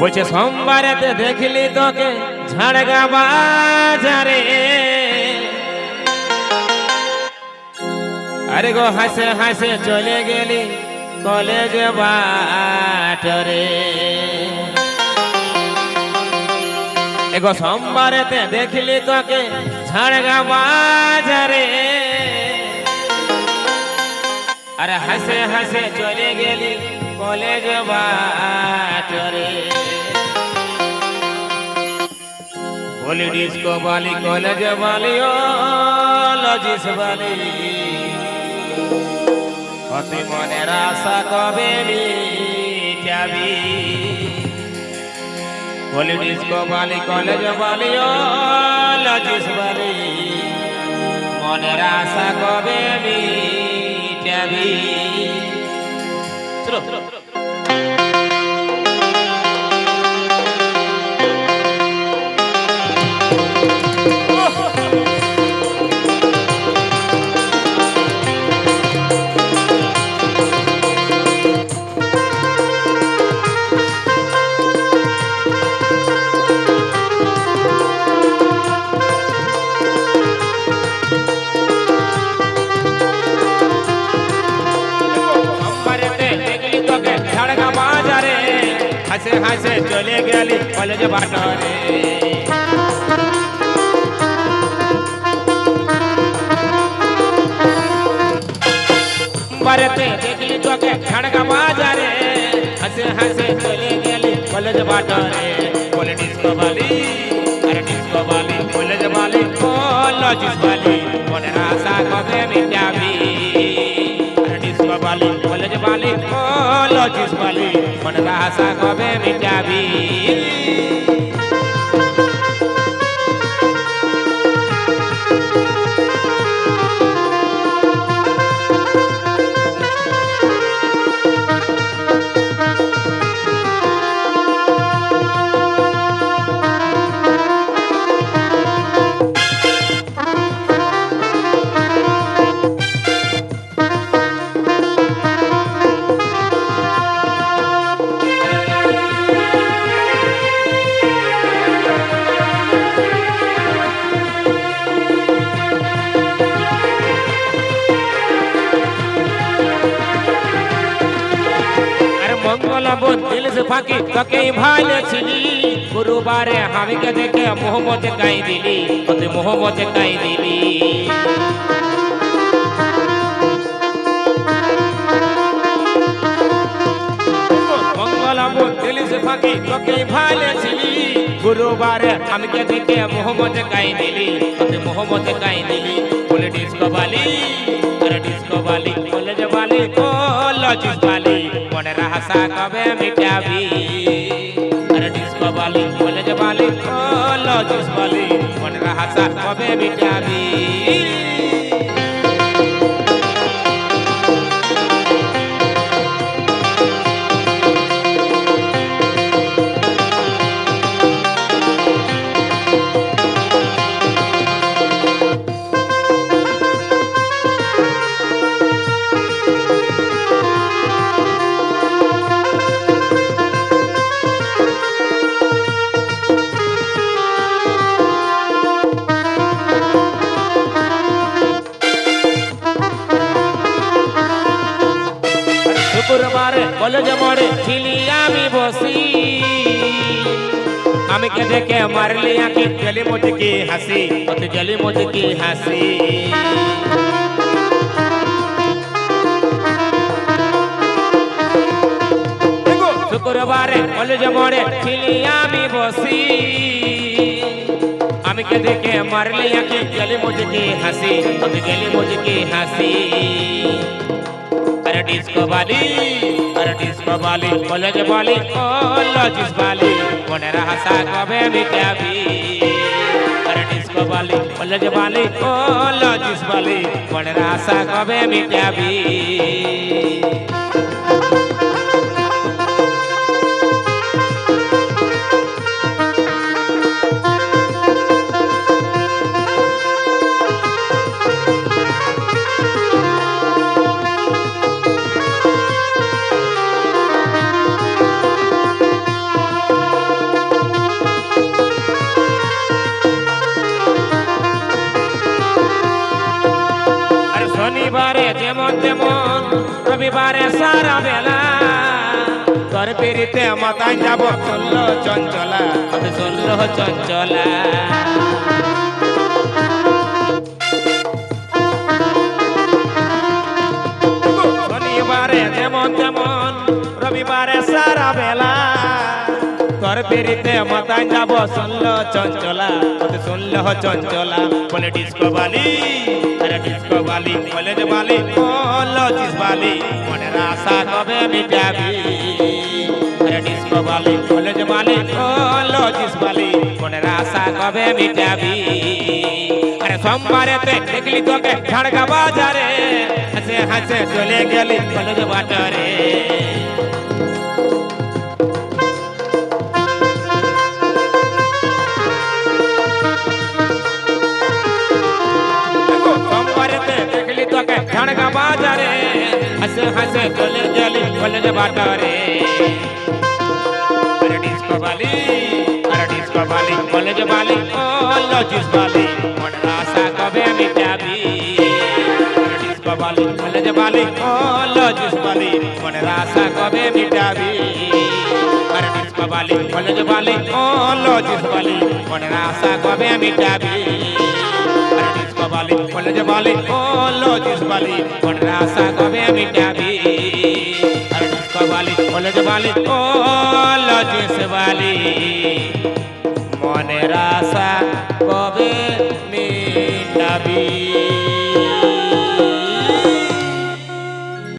বলছে সোমবারেতে দেখলি তোকে ঝাড়গা বাজারে। আরে গো, হাসে হাসে চলে গেলি কলেজ বাটরে। এগো সোমবারেতে দেখলি তোকে ঝাড়গা বাজারে। আরে হাসে হাসে চলে গেলি কলেজ বাটরে। বলি ডিস্কো বালি কলেজ বালি ও লজিস বালি অতি মনের আশা কবে যাবি বলি ডিস্কো বালি কলেজ বালি ও লজিস বালি মনের আশা কবে যাবি চলো হাসে হাসে চলে গেলি কলেজ বাটরে নম্বরেতে দেখলি তোকে ঝাড়গা বাজারে হাসে হাসে চলে গেলি কলেজ বাটরে বলে ডিস্কো বালি আরে ডিস্কো বালি কলেজ বালি কলেজ বালি মনের আশা কবে মিটাবি আরে ডিস্কো বালি কলেজ বালি কলেজ বালি মন আশা কবে মিটাবি। মঙ্গল দিল সে ফাঁকি, তোকেই ভাইলেছিলি গুরুবারে হামিকে দেখে মোহাম্মদ গাই দিলি তোতে মোহাম্মদ গাই দিলি। ফাঁকি, তোকেই ভাইলেছিলি গুরুবারে হামিকে দেখে মোহাম্মদ গাই দিলি তোতে মোহাম্মদ গাই দিলি। বলে ডিস্কো বালি আরে ডিস্কো বালি কলেজ বালি কলেজ বালি। আশা কবে মিটাবি আরে ডিস্কো বালি কলেজ বালি কলেজ বালি মনের আশা কবে মিটাবি কলেজ মোড়ে ছিলি আমি বসি। আমি কে দেখে মারলি আঁকি গলি মুচকি হাসি, অত গলি মুচকি হাসি। শুক্রবারে কলেজ মোড়ে ছিলি আমি বসি। আমি কে দেখে মারলি আঁকি গলি মুচকি হাসি, অত গলি মুচকি হাসি। अरे डिस्को वाली अरे डिस्को वाली कॉलेज वाली कॉलेज वाली कोने रहा सा कबे भी क्या भी अरे डिस्को वाली कॉलेज वाली कॉलेज वाली कोने रहा सा कबे भी क्या भी যেমন তেমন রবিবারে সারা বেলা। তোর পেরিতে যাব চলল চঞ্চলা। চলল চঞ্চলা। শনিবারে যেমন তেমন রবিবারে সারা বেলা তোর পেরিতে মাথায় যাব, শুনল চঞ্চলা, ওতে শুনল চঞ্চলা, বলে, ডিস্কো বালি, আরে ডিস্কো বালি বলে যে বালি, বলো জিস বালি, মনের আশা কবে মিটাবি আরে ডিস্কো বালি বলে যে বালি, বলো জিস বালি, মনের আশা কবে মিটাবি আরে সোমবারেতে দেখলি তোকে ঝাড়গা বাজারে, হাসে হাসে চলে গেলি কলেজ বাটারে হাসে হাসে চলে গেলি কলেজ বাটারে আরে ডিস্কো বালি আরে ডিস্কো বালি কলেজ বালি ও লজিস বালি মনের আশা কবে মিটাবি আরে ডিস্কো বালি কলেজ বালি ও লজিস বালি মনের আশা কবে মিটাবি আরে ডিস্কো বালি কলেজ বালি ও লজিস বালি কলেজ বলে, ও লজিস বালি মনের আশা কবে মিটাবি আরে ডিস্কো বলে কলেজ বালি বালি। মনের আশা